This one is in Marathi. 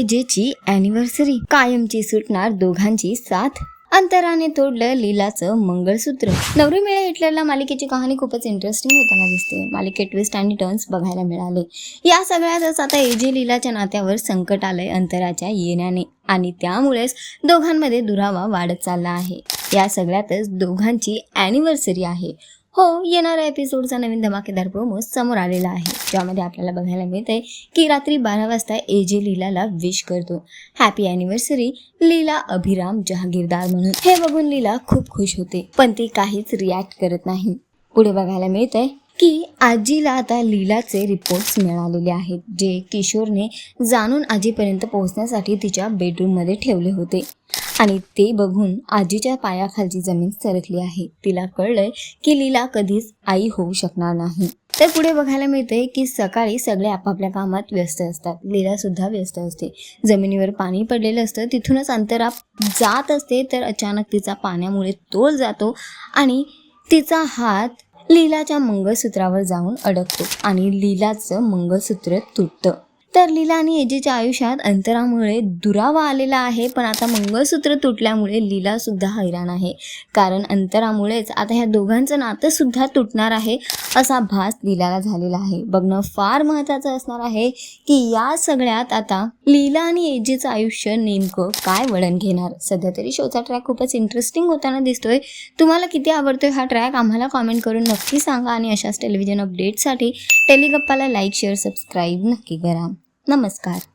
एजेची अॅनिव्हर्सरी कायमची सुटणार दोघांची साथ. अंतराने तोडलं लीलाचं मंगळसूत्र. नवरी मिळे हिटलरला मालिकेची कहाणी खूपच इंटरेस्टिंग होताना दिसते. मालिकेत ट्विस्ट आणि टर्न्स बघायला मिळाले. या सगळ्यातच आता एजे लीलाच्या नात्यावर संकट आलंय अंतराच्या येण्याने. आणि त्यामुळेच दोघांमध्ये दुरावा वाढत चालला आहे. या सगळ्यातच दोघांची अॅनिव्हर्सरी आहे. हो येणाऱ्या एपिसोडचा नवीन धमाकेदार प्रोमो समोर आलेला आहे. ज्यामध्ये आपल्याला बघायला मिळतंय की रात्री बारा वाजता एजे लीलाला विश करतो. हॅपी अॅनिव्हर्सरी लीला अभिराम जहागीरदार म्हणून. हे बघून लीला खूप खुश होते पण ती काहीच रिॲक्ट करत नाही. पुढे बघायला मिळतंय की आजीला आता लीलाचे रिपोर्ट्स मिळालेले आहेत जे किशोरने जाणून आजीपर्यंत पोहोचण्यासाठी तिच्या बेडरूममध्ये ठेवले होते. आणि ते बघून आजीच्या पायाखालची जमीन सरकली आहे. तिला कळलंय की लीला कधीच आई होऊ शकणार नाही. तर पुढे बघायला मिळते की सकाळी सगळे आपापल्या कामात व्यस्त असतात. लीला सुद्धा व्यस्त असते. जमिनीवर पाणी पडलेलं असतं. तिथूनच अंतरा जात असते तर अचानक तिचा पाण्यामुळे तोल जातो आणि तिचा हात लीलाच्या मंगळसूत्रावर जाऊन अडकतो आणि लीलाचं मंगळसूत्र तुटतं. तर लीला आणि एजेच्या आयुष्यात अंतरामुळे दुरावा आलेला आहे पण आता मंगळसूत्र तुटल्यामुळे लीला सुद्धा हैराण आहे. कारण अंतरामुळेच आता ह्या दोघांचं नातं सुद्धा तुटणार आहे असा भास लीलाला झालेला आहे. बघणं फार महत्त्वाचं असणार आहे की या सगळ्यात आता लीला आणि एजेचं आयुष्य नेमकं काय वळण घेणार? सध्या तरी शोचा ट्रॅक खूपच इंटरेस्टिंग होताना दिसतोय. तुम्हाला किती आवडतोय हा ट्रॅक आम्हाला कॉमेंट करून नक्की सांगा आणि अशाच टेलिव्हिजन अपडेटसाठी टेलिगप्पाला लाईक शेअर सबस्क्राईब नक्की करा. नमस्कार.